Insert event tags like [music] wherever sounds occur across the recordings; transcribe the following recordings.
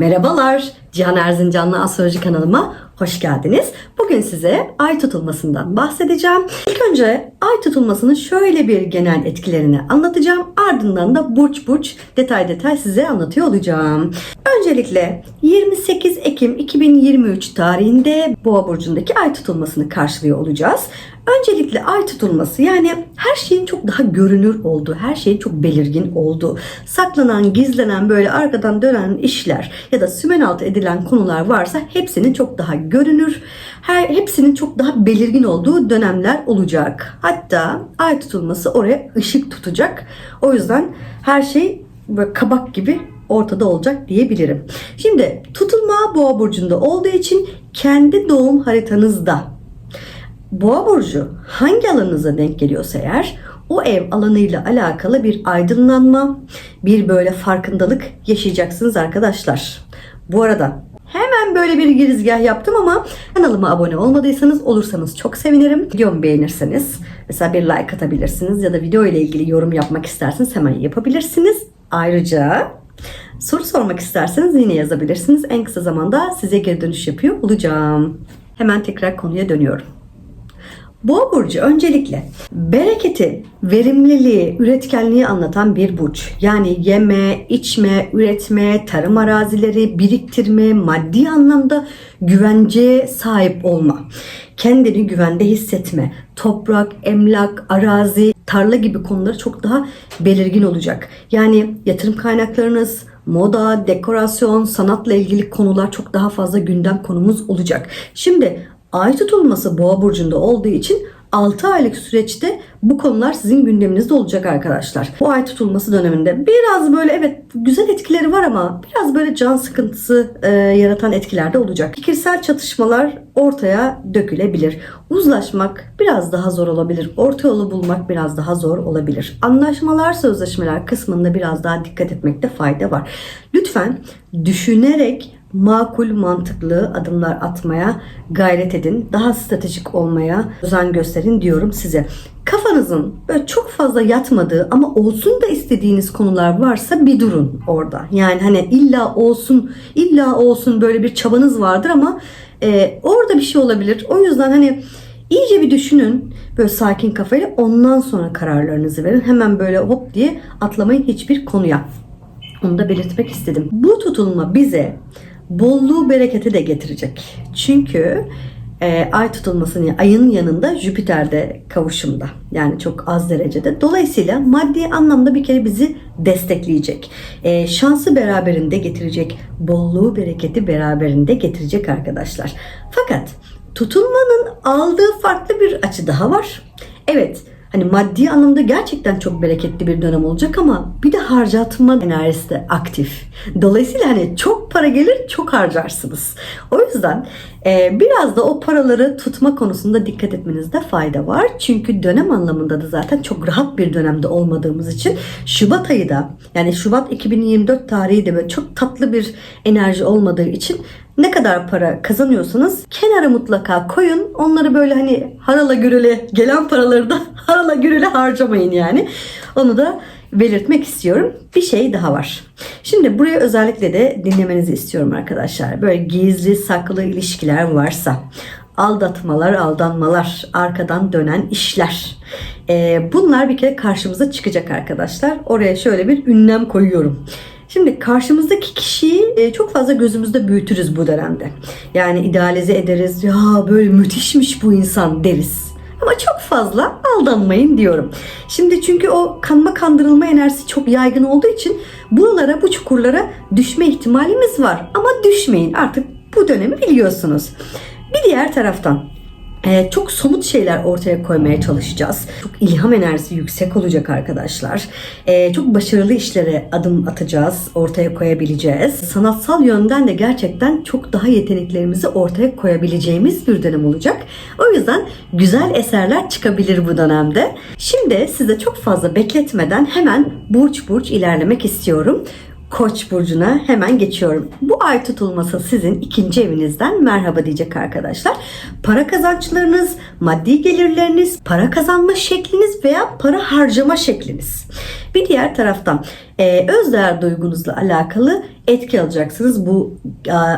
Merhabalar, Cihan Erzincanlı Astroloji kanalıma hoş geldiniz. Bugün size ay tutulmasından bahsedeceğim. İlk önce ay tutulmasının şöyle bir genel etkilerini anlatacağım. Ardından da burç burç detay detay size anlatıyor olacağım. Öncelikle 28 Ekim 2023 tarihinde Boğa burcundaki ay tutulmasını karşılıyor olacağız. Öncelikle ay tutulması yani her şeyin çok daha görünür olduğu, her şeyin çok belirgin olduğu, saklanan, gizlenen böyle arkadan dönen işler ya da sümen altı edilen konular varsa hepsinin çok daha görünür, her hepsinin çok daha belirgin olduğu dönemler olacak. Hatta ay tutulması oraya ışık tutacak. O yüzden her şey böyle kabak gibi ortada olacak diyebilirim. Şimdi tutulma boğa burcunda olduğu için kendi doğum haritanızda Boğa burcu hangi alanınıza denk geliyorsa eğer o ev alanıyla alakalı bir aydınlanma, bir böyle farkındalık yaşayacaksınız arkadaşlar. Bu arada hemen böyle bir girizgah yaptım ama kanalıma abone olmadıysanız olursanız çok sevinirim. Videomu beğenirseniz mesela bir like atabilirsiniz ya da video ile ilgili yorum yapmak isterseniz hemen yapabilirsiniz. Ayrıca soru sormak isterseniz yine yazabilirsiniz. En kısa zamanda size geri dönüş yapıyor olacağım. Hemen tekrar konuya dönüyorum. Boğa burcu öncelikle bereketi, verimliliği, üretkenliği anlatan bir burç. Yani yeme, içme, üretme, tarım arazileri, biriktirme, maddi anlamda güvenceye sahip olma. Kendini güvende hissetme, toprak, emlak, arazi, tarla gibi konuları çok daha belirgin olacak. Yani yatırım kaynaklarınız, moda, dekorasyon, sanatla ilgili konular çok daha fazla gündem konumuz olacak. Şimdi ay tutulması boğa burcunda olduğu için 6 aylık süreçte bu konular sizin gündeminizde olacak arkadaşlar. Bu ay tutulması döneminde biraz böyle evet güzel etkileri var ama biraz böyle can sıkıntısı e, yaratan etkiler de olacak. Fikirsel çatışmalar ortaya dökülebilir. Uzlaşmak biraz daha zor olabilir. Orta yolu bulmak biraz daha zor olabilir. Anlaşmalar, sözleşmeler kısmında biraz daha dikkat etmekte fayda var. Lütfen düşünerek makul mantıklı adımlar atmaya gayret edin. Daha stratejik olmaya özen gösterin diyorum size. Kafanızın böyle çok fazla yatmadığı ama olsun da istediğiniz konular varsa bir durun orada. Yani hani illa olsun, illa olsun böyle bir çabanız vardır ama e, orada bir şey olabilir. O yüzden hani iyice bir düşünün böyle sakin kafayla ondan sonra kararlarınızı verin. Hemen böyle hop diye atlamayın hiçbir konuya. Onu da belirtmek istedim. Bu tutulma bize bolluğu bereketi de getirecek. Çünkü e, ay tutulmasının ayın yanında Jüpiter'de kavuşumda. Yani çok az derecede. Dolayısıyla maddi anlamda bir kere bizi destekleyecek. E, şansı beraberinde getirecek. Bolluğu bereketi beraberinde getirecek arkadaşlar. Fakat tutulmanın aldığı farklı bir açı daha var. Evet hani maddi anlamda gerçekten çok bereketli bir dönem olacak ama bir de harcatma enerjisi de aktif. Dolayısıyla hani çok para gelir çok harcarsınız. O yüzden biraz da o paraları tutma konusunda dikkat etmenizde fayda var. Çünkü dönem anlamında da zaten çok rahat bir dönemde olmadığımız için Şubat ayı da yani Şubat 2024 tarihi de böyle çok tatlı bir enerji olmadığı için ne kadar para kazanıyorsanız kenara mutlaka koyun. Onları böyle hani harala gürele gelen paraları da [laughs] harala gürele harcamayın yani. Onu da belirtmek istiyorum. Bir şey daha var. Şimdi buraya özellikle de dinlemenizi istiyorum arkadaşlar. Böyle gizli saklı ilişkiler varsa aldatmalar, aldanmalar, arkadan dönen işler. Ee, bunlar bir kere karşımıza çıkacak arkadaşlar. Oraya şöyle bir ünlem koyuyorum. Şimdi karşımızdaki kişiyi e, çok fazla gözümüzde büyütürüz bu dönemde. Yani idealize ederiz. Ya böyle müthişmiş bu insan deriz. Ama çok fazla aldanmayın diyorum. Şimdi çünkü o kanma kandırılma enerjisi çok yaygın olduğu için buralara, bu çukurlara düşme ihtimalimiz var. Ama düşmeyin artık bu dönemi biliyorsunuz. Bir diğer taraftan ee, çok somut şeyler ortaya koymaya çalışacağız. Çok ilham enerjisi yüksek olacak arkadaşlar. Ee, çok başarılı işlere adım atacağız, ortaya koyabileceğiz. Sanatsal yönden de gerçekten çok daha yeteneklerimizi ortaya koyabileceğimiz bir dönem olacak. O yüzden güzel eserler çıkabilir bu dönemde. Şimdi size çok fazla bekletmeden hemen burç burç ilerlemek istiyorum. Koç burcuna hemen geçiyorum. Bu ay tutulması sizin ikinci evinizden merhaba diyecek arkadaşlar. Para kazançlarınız, maddi gelirleriniz, para kazanma şekliniz veya para harcama şekliniz. Bir diğer taraftan e, özdeğer duygunuzla alakalı etki alacaksınız bu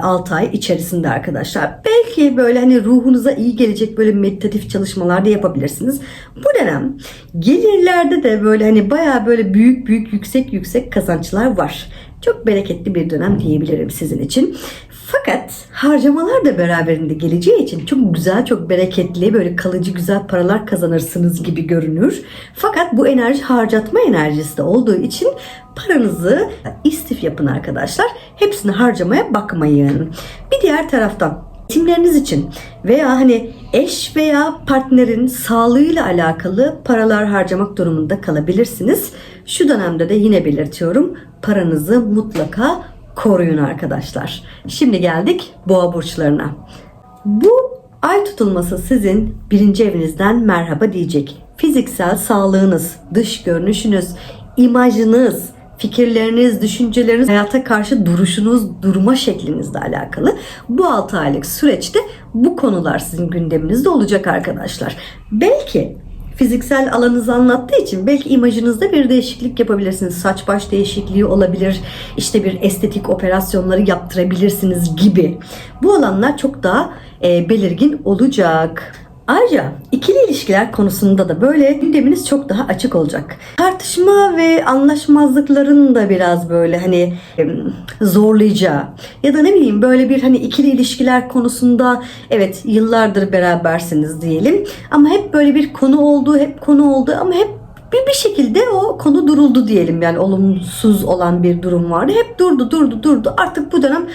6 ay içerisinde arkadaşlar. Belki böyle hani ruhunuza iyi gelecek böyle meditatif çalışmalar da yapabilirsiniz. Bu dönem gelirlerde de böyle hani baya böyle büyük büyük yüksek yüksek kazançlar var. Çok bereketli bir dönem diyebilirim sizin için. Fakat harcamalar da beraberinde geleceği için çok güzel, çok bereketli, böyle kalıcı güzel paralar kazanırsınız gibi görünür. Fakat bu enerji harcatma enerjisi de olduğu için paranızı istif yapın arkadaşlar. Hepsini harcamaya bakmayın. Bir diğer taraftan eğitimleriniz için veya hani eş veya partnerin sağlığıyla alakalı paralar harcamak durumunda kalabilirsiniz. Şu dönemde de yine belirtiyorum paranızı mutlaka koruyun arkadaşlar. Şimdi geldik boğa burçlarına. Bu ay tutulması sizin birinci evinizden merhaba diyecek. Fiziksel sağlığınız, dış görünüşünüz, imajınız, fikirleriniz, düşünceleriniz, hayata karşı duruşunuz, durma şeklinizle alakalı bu 6 aylık süreçte bu konular sizin gündeminizde olacak arkadaşlar. Belki fiziksel alanınızı anlattığı için belki imajınızda bir değişiklik yapabilirsiniz. Saç baş değişikliği olabilir. işte bir estetik operasyonları yaptırabilirsiniz gibi. Bu alanlar çok daha e, belirgin olacak. Ayrıca ikili ilişkiler konusunda da böyle gündeminiz çok daha açık olacak. Tartışma ve anlaşmazlıkların da biraz böyle hani zorlayacağı ya da ne bileyim böyle bir hani ikili ilişkiler konusunda evet yıllardır berabersiniz diyelim ama hep böyle bir konu oldu, hep konu oldu ama hep bir, bir şekilde o konu duruldu diyelim yani olumsuz olan bir durum vardı. Hep durdu durdu durdu artık bu dönem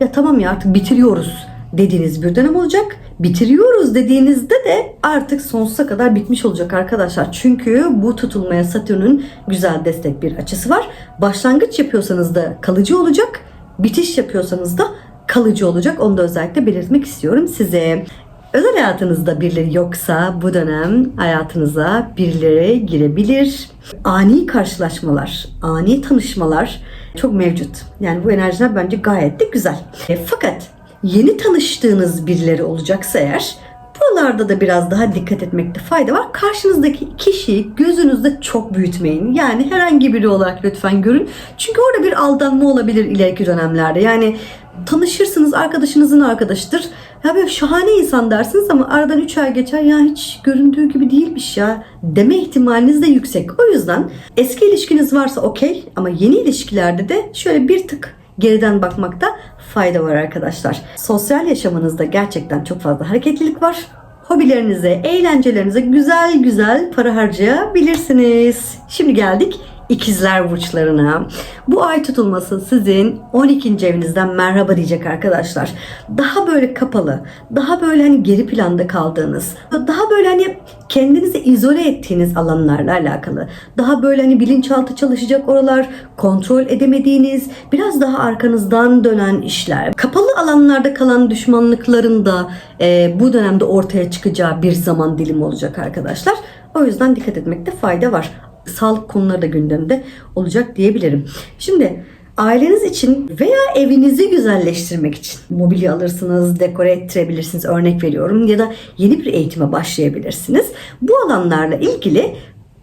ya tamam ya artık bitiriyoruz dediğiniz bir dönem olacak. Bitiriyoruz dediğinizde de artık sonsuza kadar bitmiş olacak arkadaşlar. Çünkü bu tutulmaya Satürn'ün güzel destek bir açısı var. Başlangıç yapıyorsanız da kalıcı olacak. Bitiş yapıyorsanız da kalıcı olacak. Onu da özellikle belirtmek istiyorum size. Özel hayatınızda birileri yoksa bu dönem hayatınıza birileri girebilir. Ani karşılaşmalar, ani tanışmalar çok mevcut. Yani bu enerjiler bence gayet de güzel. E, fakat yeni tanıştığınız birileri olacaksa eğer buralarda da biraz daha dikkat etmekte fayda var. Karşınızdaki kişiyi gözünüzde çok büyütmeyin. Yani herhangi biri olarak lütfen görün. Çünkü orada bir aldanma olabilir ileriki dönemlerde. Yani tanışırsınız arkadaşınızın arkadaşıdır. Ya böyle şahane insan dersiniz ama aradan 3 ay geçer ya hiç göründüğü gibi değilmiş ya deme ihtimaliniz de yüksek. O yüzden eski ilişkiniz varsa okey ama yeni ilişkilerde de şöyle bir tık geriden bakmakta fayda var arkadaşlar. Sosyal yaşamınızda gerçekten çok fazla hareketlilik var. Hobilerinize, eğlencelerinize güzel güzel para harcayabilirsiniz. Şimdi geldik ikizler burçlarına. Bu ay tutulması sizin 12. evinizden merhaba diyecek arkadaşlar. Daha böyle kapalı, daha böyle hani geri planda kaldığınız, daha böyle hani kendinizi izole ettiğiniz alanlarla alakalı. Daha böyle hani bilinçaltı çalışacak oralar, kontrol edemediğiniz, biraz daha arkanızdan dönen işler. Kapalı alanlarda kalan düşmanlıkların da e, bu dönemde ortaya çıkacağı bir zaman dilimi olacak arkadaşlar. O yüzden dikkat etmekte fayda var sağlık konuları da gündemde olacak diyebilirim. Şimdi aileniz için veya evinizi güzelleştirmek için mobilya alırsınız, dekore ettirebilirsiniz örnek veriyorum ya da yeni bir eğitime başlayabilirsiniz. Bu alanlarla ilgili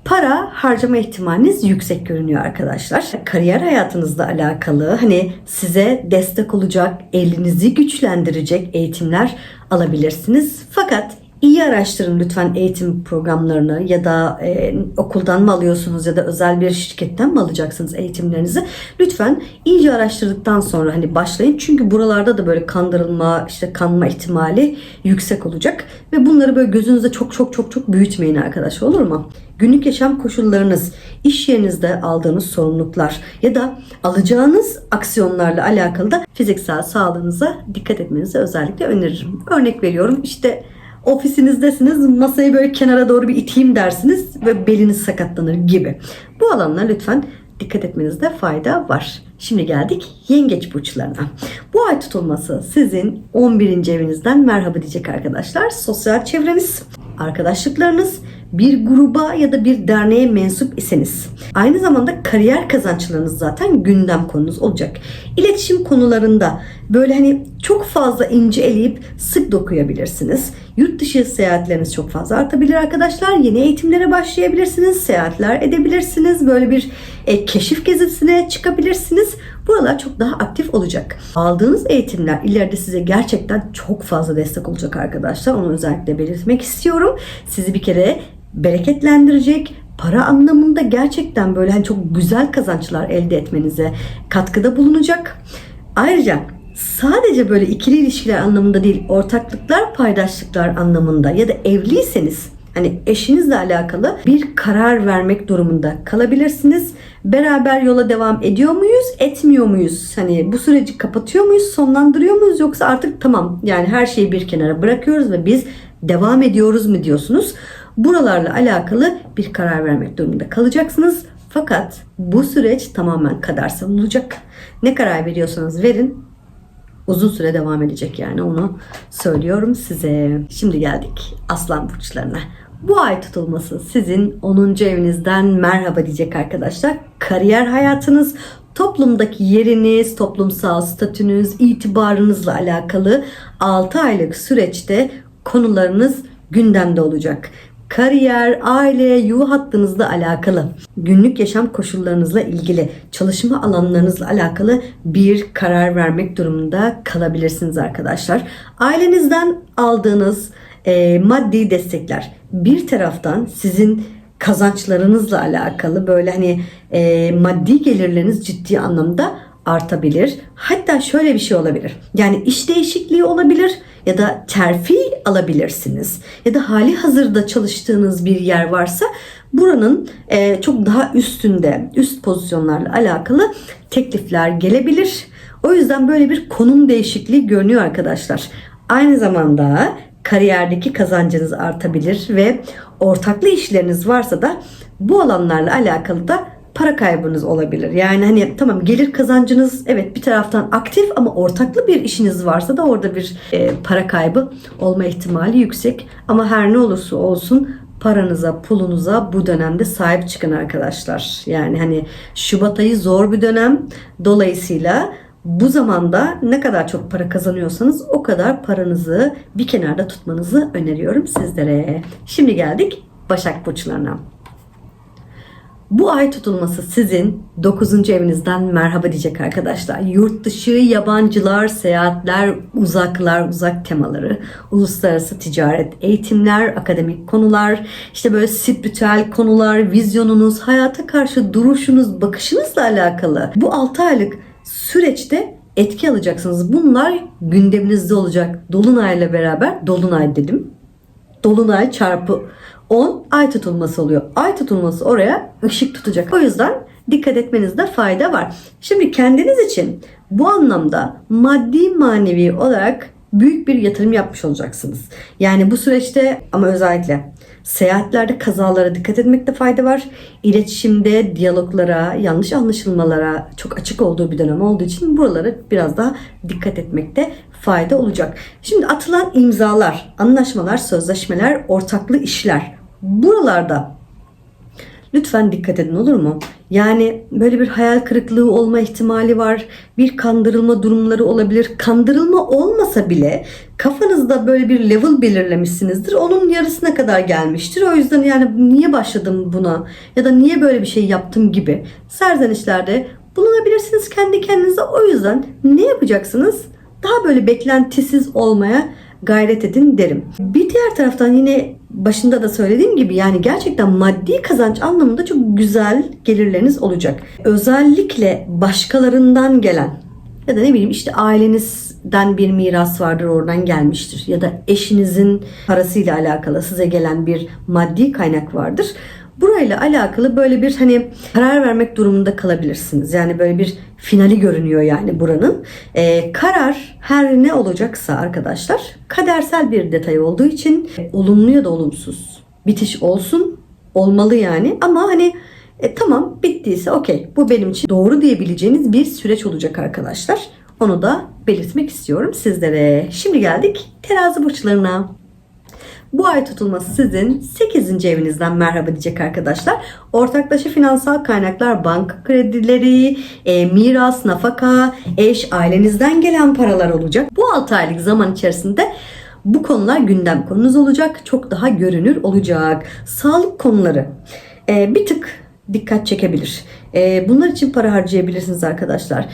para harcama ihtimaliniz yüksek görünüyor arkadaşlar. Kariyer hayatınızla alakalı hani size destek olacak, elinizi güçlendirecek eğitimler alabilirsiniz. Fakat İyi araştırın lütfen eğitim programlarını ya da e, okuldan mı alıyorsunuz ya da özel bir şirketten mi alacaksınız eğitimlerinizi? Lütfen iyice araştırdıktan sonra hani başlayın. Çünkü buralarda da böyle kandırılma, işte kanma ihtimali yüksek olacak. Ve bunları böyle gözünüzde çok çok çok çok büyütmeyin arkadaş olur mu? Günlük yaşam koşullarınız, iş yerinizde aldığınız sorumluluklar ya da alacağınız aksiyonlarla alakalı da fiziksel sağlığınıza dikkat etmenizi özellikle öneririm. Örnek veriyorum işte ofisinizdesiniz masayı böyle kenara doğru bir iteyim dersiniz ve beliniz sakatlanır gibi. Bu alanlara lütfen dikkat etmenizde fayda var. Şimdi geldik yengeç burçlarına. Bu ay tutulması sizin 11. evinizden merhaba diyecek arkadaşlar. Sosyal çevreniz, arkadaşlıklarınız bir gruba ya da bir derneğe mensup iseniz aynı zamanda kariyer kazançlarınız zaten gündem konunuz olacak. İletişim konularında böyle hani çok fazla ince eleyip sık dokuyabilirsiniz. Yurt dışı seyahatleriniz çok fazla artabilir arkadaşlar. Yeni eğitimlere başlayabilirsiniz. Seyahatler edebilirsiniz. Böyle bir e, keşif gezisine çıkabilirsiniz. Buralar çok daha aktif olacak. Aldığınız eğitimler ileride size gerçekten çok fazla destek olacak arkadaşlar. Onu özellikle belirtmek istiyorum. Sizi bir kere bereketlendirecek, para anlamında gerçekten böyle hani çok güzel kazançlar elde etmenize katkıda bulunacak. Ayrıca sadece böyle ikili ilişkiler anlamında değil, ortaklıklar, paydaşlıklar anlamında ya da evliyseniz hani eşinizle alakalı bir karar vermek durumunda kalabilirsiniz. Beraber yola devam ediyor muyuz, etmiyor muyuz? Hani bu süreci kapatıyor muyuz, sonlandırıyor muyuz yoksa artık tamam yani her şeyi bir kenara bırakıyoruz ve biz devam ediyoruz mu diyorsunuz? Buralarla alakalı bir karar vermek durumunda kalacaksınız. Fakat bu süreç tamamen kadersel olacak. Ne karar veriyorsanız verin uzun süre devam edecek yani onu söylüyorum size. Şimdi geldik aslan burçlarına. Bu ay tutulması sizin 10. evinizden merhaba diyecek arkadaşlar. Kariyer hayatınız, toplumdaki yeriniz, toplumsal statünüz, itibarınızla alakalı 6 aylık süreçte konularınız gündemde olacak kariyer, aile, yuva hattınızla alakalı, günlük yaşam koşullarınızla ilgili, çalışma alanlarınızla alakalı bir karar vermek durumunda kalabilirsiniz arkadaşlar. Ailenizden aldığınız e, maddi destekler bir taraftan sizin kazançlarınızla alakalı böyle hani e, maddi gelirleriniz ciddi anlamda artabilir. Hatta şöyle bir şey olabilir. Yani iş değişikliği olabilir ya da terfi alabilirsiniz. Ya da hali hazırda çalıştığınız bir yer varsa buranın e, çok daha üstünde, üst pozisyonlarla alakalı teklifler gelebilir. O yüzden böyle bir konum değişikliği görünüyor arkadaşlar. Aynı zamanda kariyerdeki kazancınız artabilir ve ortaklı işleriniz varsa da bu alanlarla alakalı da para kaybınız olabilir. Yani hani tamam gelir kazancınız evet bir taraftan aktif ama ortaklı bir işiniz varsa da orada bir e, para kaybı olma ihtimali yüksek. Ama her ne olursa olsun paranıza, pulunuza bu dönemde sahip çıkın arkadaşlar. Yani hani Şubat ayı zor bir dönem. Dolayısıyla bu zamanda ne kadar çok para kazanıyorsanız o kadar paranızı bir kenarda tutmanızı öneriyorum sizlere. Şimdi geldik Başak Burçlarına. Bu ay tutulması sizin 9. evinizden merhaba diyecek arkadaşlar. Yurt dışı, yabancılar, seyahatler, uzaklar, uzak temaları, uluslararası ticaret, eğitimler, akademik konular, işte böyle spiritüel konular, vizyonunuz, hayata karşı duruşunuz, bakışınızla alakalı bu 6 aylık süreçte etki alacaksınız. Bunlar gündeminizde olacak. Dolunayla beraber, dolunay dedim. Dolunay çarpı 10 ay tutulması oluyor. Ay tutulması oraya ışık tutacak. O yüzden dikkat etmenizde fayda var. Şimdi kendiniz için bu anlamda maddi manevi olarak büyük bir yatırım yapmış olacaksınız. Yani bu süreçte ama özellikle seyahatlerde kazalara dikkat etmekte fayda var. İletişimde diyaloglara, yanlış anlaşılmalara çok açık olduğu bir dönem olduğu için buralara biraz daha dikkat etmekte fayda olacak. Şimdi atılan imzalar, anlaşmalar, sözleşmeler, ortaklı işler buralarda lütfen dikkat edin olur mu? Yani böyle bir hayal kırıklığı olma ihtimali var. Bir kandırılma durumları olabilir. Kandırılma olmasa bile kafanızda böyle bir level belirlemişsinizdir. Onun yarısına kadar gelmiştir. O yüzden yani niye başladım buna ya da niye böyle bir şey yaptım gibi serzenişlerde bulunabilirsiniz kendi kendinize. O yüzden ne yapacaksınız? Daha böyle beklentisiz olmaya gayret edin derim. Bir diğer taraftan yine başında da söylediğim gibi yani gerçekten maddi kazanç anlamında çok güzel gelirleriniz olacak. Özellikle başkalarından gelen ya da ne bileyim işte ailenizden bir miras vardır oradan gelmiştir ya da eşinizin parasıyla alakalı size gelen bir maddi kaynak vardır. Burayla alakalı böyle bir hani karar vermek durumunda kalabilirsiniz. Yani böyle bir finali görünüyor yani buranın. Ee, karar her ne olacaksa arkadaşlar kadersel bir detay olduğu için olumlu ya da olumsuz bitiş olsun olmalı yani ama hani e, tamam bittiyse okey bu benim için doğru diyebileceğiniz bir süreç olacak arkadaşlar. Onu da belirtmek istiyorum sizlere. Şimdi geldik terazi burçlarına. Bu ay tutulması sizin 8. evinizden merhaba diyecek arkadaşlar. Ortaklaşa finansal kaynaklar, banka kredileri, e, miras, nafaka, eş, ailenizden gelen paralar olacak. Bu 6 aylık zaman içerisinde bu konular gündem konunuz olacak. Çok daha görünür olacak. Sağlık konuları e, bir tık dikkat çekebilir. E, bunlar için para harcayabilirsiniz arkadaşlar.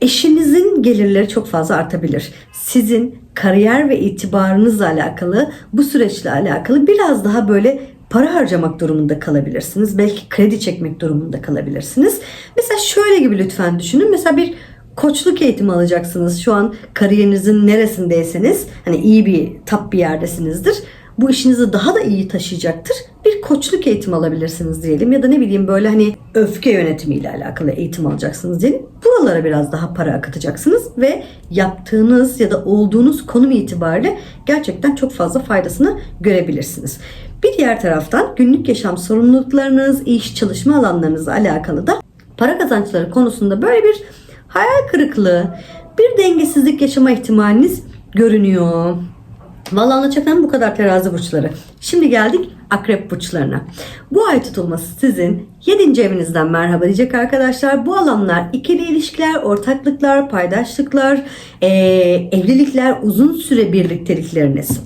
Eşinizin gelirleri çok fazla artabilir. Sizin kariyer ve itibarınızla alakalı bu süreçle alakalı biraz daha böyle para harcamak durumunda kalabilirsiniz. Belki kredi çekmek durumunda kalabilirsiniz. Mesela şöyle gibi lütfen düşünün. Mesela bir koçluk eğitimi alacaksınız. Şu an kariyerinizin neresindeyseniz hani iyi bir tap bir yerdesinizdir. Bu işinizi daha da iyi taşıyacaktır. Bir koçluk eğitimi alabilirsiniz diyelim ya da ne bileyim böyle hani öfke yönetimiyle alakalı eğitim alacaksınız diyelim. Buralara biraz daha para akıtacaksınız ve yaptığınız ya da olduğunuz konum itibariyle gerçekten çok fazla faydasını görebilirsiniz. Bir diğer taraftan günlük yaşam sorumluluklarınız, iş çalışma alanlarınızla alakalı da para kazançları konusunda böyle bir hayal kırıklığı, bir dengesizlik yaşama ihtimaliniz görünüyor. Vallahi anlatacaklarım bu kadar terazi burçları. Şimdi geldik akrep burçlarına. Bu ay tutulması sizin 7. evinizden merhaba diyecek arkadaşlar. Bu alanlar ikili ilişkiler, ortaklıklar, paydaşlıklar, eee, evlilikler, uzun süre birliktelikleriniz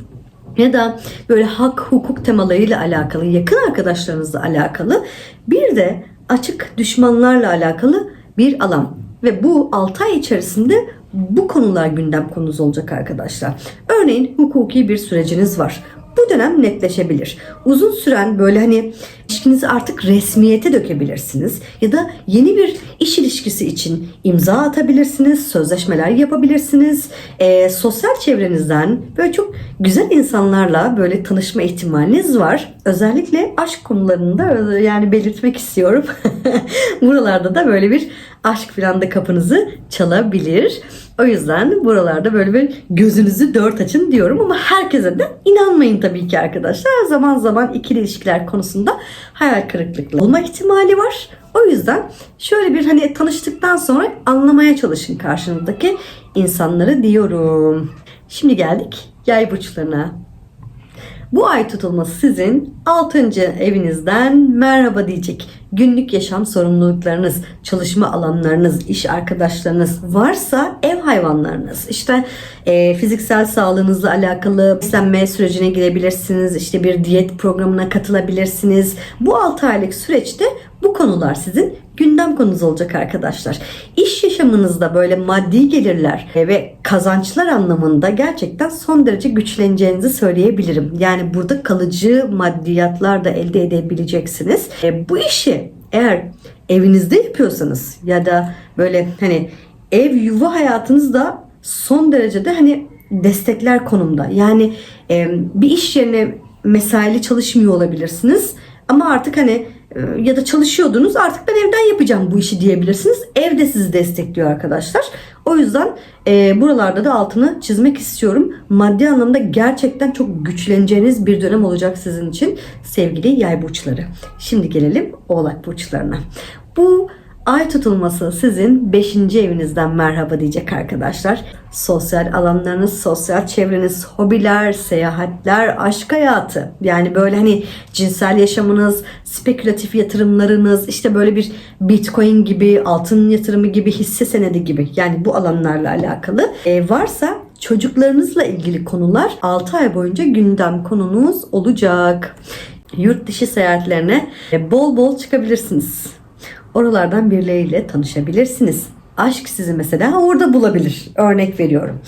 ya da böyle hak hukuk temalarıyla alakalı, yakın arkadaşlarınızla alakalı bir de açık düşmanlarla alakalı bir alan. Ve bu 6 ay içerisinde bu konular gündem konusu olacak arkadaşlar. Örneğin hukuki bir süreciniz var. Dönem netleşebilir. Uzun süren böyle hani ilişkinizi artık resmiyete dökebilirsiniz. Ya da yeni bir iş ilişkisi için imza atabilirsiniz, sözleşmeler yapabilirsiniz. Ee, sosyal çevrenizden böyle çok güzel insanlarla böyle tanışma ihtimaliniz var. Özellikle aşk konularında yani belirtmek istiyorum. [laughs] Buralarda da böyle bir aşk falan da kapınızı çalabilir. O yüzden buralarda böyle bir gözünüzü dört açın diyorum ama herkese de inanmayın tabii ki arkadaşlar. Zaman zaman ikili ilişkiler konusunda hayal kırıklıkları olma ihtimali var. O yüzden şöyle bir hani tanıştıktan sonra anlamaya çalışın karşınızdaki insanları diyorum. Şimdi geldik yay burçlarına. Bu ay tutulması sizin 6. evinizden merhaba diyecek. Günlük yaşam sorumluluklarınız, çalışma alanlarınız, iş arkadaşlarınız varsa ev hayvanlarınız, işte e, fiziksel sağlığınızla alakalı beslenme sürecine girebilirsiniz, işte bir diyet programına katılabilirsiniz. Bu 6 aylık süreçte bu konular sizin gündem konunuz olacak arkadaşlar. İş yaşamınızda böyle maddi gelirler ve kazançlar anlamında gerçekten son derece güçleneceğinizi söyleyebilirim. Yani burada kalıcı maddiyatlar da elde edebileceksiniz. E, bu işi eğer evinizde yapıyorsanız ya da böyle hani ev yuva hayatınızda son derecede hani destekler konumda. Yani e, bir iş yerine mesaili çalışmıyor olabilirsiniz. Ama artık hani ya da çalışıyordunuz artık ben evden yapacağım bu işi diyebilirsiniz. Ev de sizi destekliyor arkadaşlar. O yüzden e, buralarda da altını çizmek istiyorum. Maddi anlamda gerçekten çok güçleneceğiniz bir dönem olacak sizin için sevgili yay burçları. Şimdi gelelim oğlak burçlarına. Bu Ay tutulması sizin 5. evinizden merhaba diyecek arkadaşlar. Sosyal alanlarınız, sosyal çevreniz, hobiler, seyahatler, aşk hayatı. Yani böyle hani cinsel yaşamınız, spekülatif yatırımlarınız, işte böyle bir bitcoin gibi, altın yatırımı gibi, hisse senedi gibi. Yani bu alanlarla alakalı e, varsa çocuklarınızla ilgili konular 6 ay boyunca gündem konunuz olacak. Yurt dışı seyahatlerine e, bol bol çıkabilirsiniz. Oralardan birileriyle tanışabilirsiniz. Aşk sizi mesela orada bulabilir. Örnek veriyorum.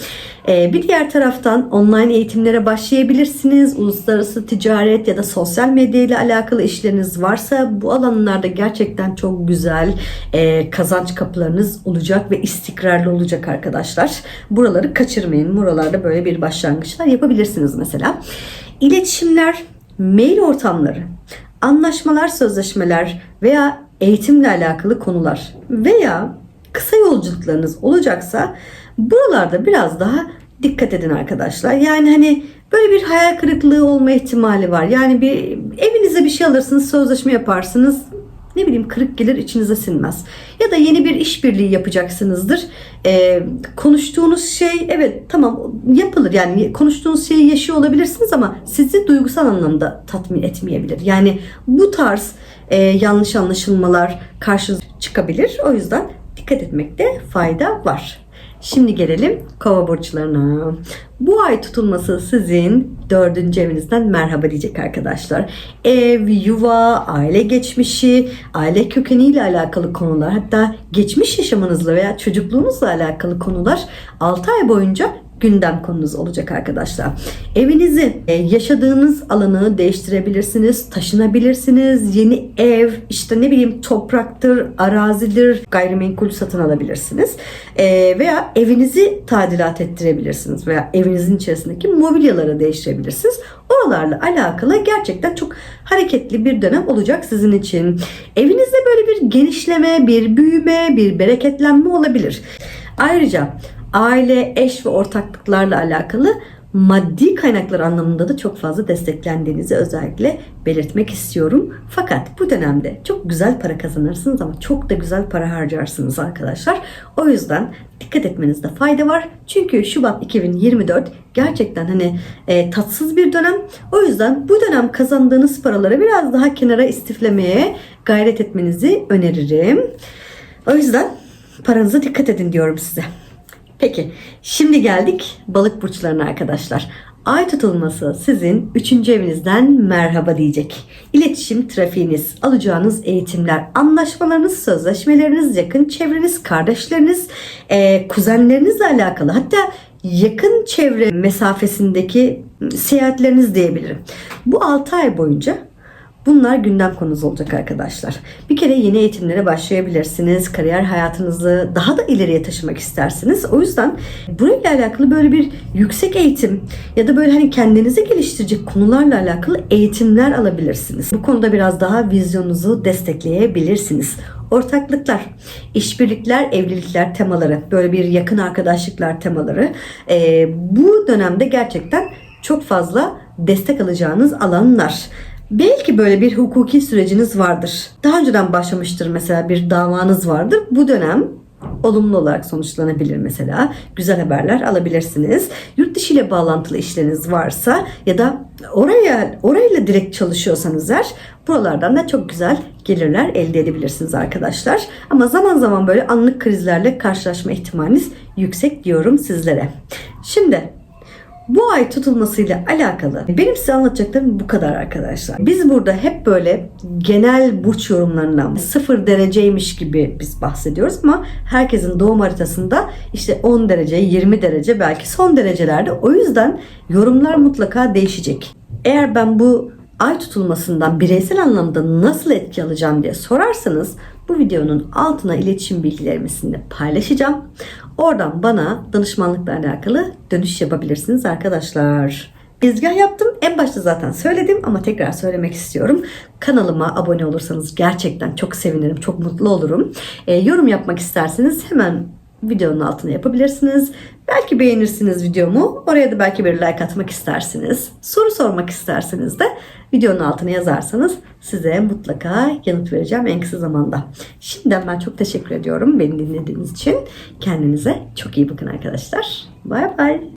Ee, bir diğer taraftan online eğitimlere başlayabilirsiniz. Uluslararası ticaret ya da sosyal medya ile alakalı işleriniz varsa bu alanlarda gerçekten çok güzel e, kazanç kapılarınız olacak ve istikrarlı olacak arkadaşlar. Buraları kaçırmayın. Buralarda böyle bir başlangıçlar yapabilirsiniz mesela. İletişimler, mail ortamları, anlaşmalar, sözleşmeler veya eğitimle alakalı konular veya kısa yolculuklarınız olacaksa buralarda biraz daha dikkat edin arkadaşlar. Yani hani böyle bir hayal kırıklığı olma ihtimali var. Yani bir evinize bir şey alırsınız, sözleşme yaparsınız. ne bileyim kırık gelir içinize sinmez. Ya da yeni bir işbirliği yapacaksınızdır. Ee, konuştuğunuz şey evet tamam yapılır yani konuştuğunuz şeyi yaşıyor olabilirsiniz ama sizi duygusal anlamda tatmin etmeyebilir. Yani bu tarz e, yanlış anlaşılmalar karşınıza çıkabilir. O yüzden dikkat etmekte fayda var. Şimdi gelelim kova burçlarına. Bu ay tutulması sizin dördüncü evinizden merhaba diyecek arkadaşlar. Ev, yuva, aile geçmişi, aile kökeniyle alakalı konular hatta geçmiş yaşamınızla veya çocukluğunuzla alakalı konular 6 ay boyunca gündem konunuz olacak arkadaşlar. Evinizi, e, yaşadığınız alanı değiştirebilirsiniz, taşınabilirsiniz, yeni ev, işte ne bileyim topraktır, arazidir, gayrimenkul satın alabilirsiniz. E, veya evinizi tadilat ettirebilirsiniz veya evinizin içerisindeki mobilyaları değiştirebilirsiniz. Oralarla alakalı gerçekten çok hareketli bir dönem olacak sizin için. Evinizde böyle bir genişleme, bir büyüme, bir bereketlenme olabilir. Ayrıca aile, eş ve ortaklıklarla alakalı maddi kaynaklar anlamında da çok fazla desteklendiğinizi özellikle belirtmek istiyorum. Fakat bu dönemde çok güzel para kazanırsınız ama çok da güzel para harcarsınız arkadaşlar. O yüzden dikkat etmenizde fayda var. Çünkü Şubat 2024 gerçekten hani e, tatsız bir dönem. O yüzden bu dönem kazandığınız paraları biraz daha kenara istiflemeye gayret etmenizi öneririm. O yüzden paranıza dikkat edin diyorum size. Peki şimdi geldik balık burçlarına arkadaşlar. Ay tutulması sizin 3. evinizden merhaba diyecek. İletişim trafiğiniz, alacağınız eğitimler, anlaşmalarınız, sözleşmeleriniz, yakın çevreniz, kardeşleriniz, e, kuzenlerinizle alakalı hatta yakın çevre mesafesindeki seyahatleriniz diyebilirim. Bu 6 ay boyunca Bunlar gündem konusu olacak arkadaşlar. Bir kere yeni eğitimlere başlayabilirsiniz. Kariyer hayatınızı daha da ileriye taşımak istersiniz. O yüzden burayla alakalı böyle bir yüksek eğitim ya da böyle hani kendinizi geliştirecek konularla alakalı eğitimler alabilirsiniz. Bu konuda biraz daha vizyonunuzu destekleyebilirsiniz. Ortaklıklar, işbirlikler, evlilikler temaları, böyle bir yakın arkadaşlıklar temaları ee, bu dönemde gerçekten çok fazla destek alacağınız alanlar. Belki böyle bir hukuki süreciniz vardır. Daha önceden başlamıştır mesela bir davanız vardır. Bu dönem olumlu olarak sonuçlanabilir mesela. Güzel haberler alabilirsiniz. Yurt dışı ile bağlantılı işleriniz varsa ya da oraya orayla direkt çalışıyorsanız eğer buralardan da çok güzel gelirler elde edebilirsiniz arkadaşlar. Ama zaman zaman böyle anlık krizlerle karşılaşma ihtimaliniz yüksek diyorum sizlere. Şimdi bu ay tutulmasıyla alakalı benim size anlatacaklarım bu kadar arkadaşlar. Biz burada hep böyle genel burç yorumlarından sıfır dereceymiş gibi biz bahsediyoruz ama herkesin doğum haritasında işte 10 derece, 20 derece belki son derecelerde. O yüzden yorumlar mutlaka değişecek. Eğer ben bu ay tutulmasından bireysel anlamda nasıl etki alacağım diye sorarsanız bu videonun altına iletişim bilgilerimi sizinle paylaşacağım. Oradan bana danışmanlıkla alakalı dönüş yapabilirsiniz arkadaşlar. Girizgah yaptım. En başta zaten söyledim ama tekrar söylemek istiyorum. Kanalıma abone olursanız gerçekten çok sevinirim, çok mutlu olurum. E, yorum yapmak isterseniz hemen videonun altına yapabilirsiniz. Belki beğenirsiniz videomu. Oraya da belki bir like atmak istersiniz. Soru sormak isterseniz de videonun altına yazarsanız size mutlaka yanıt vereceğim en kısa zamanda. Şimdiden ben çok teşekkür ediyorum beni dinlediğiniz için. Kendinize çok iyi bakın arkadaşlar. Bay bay.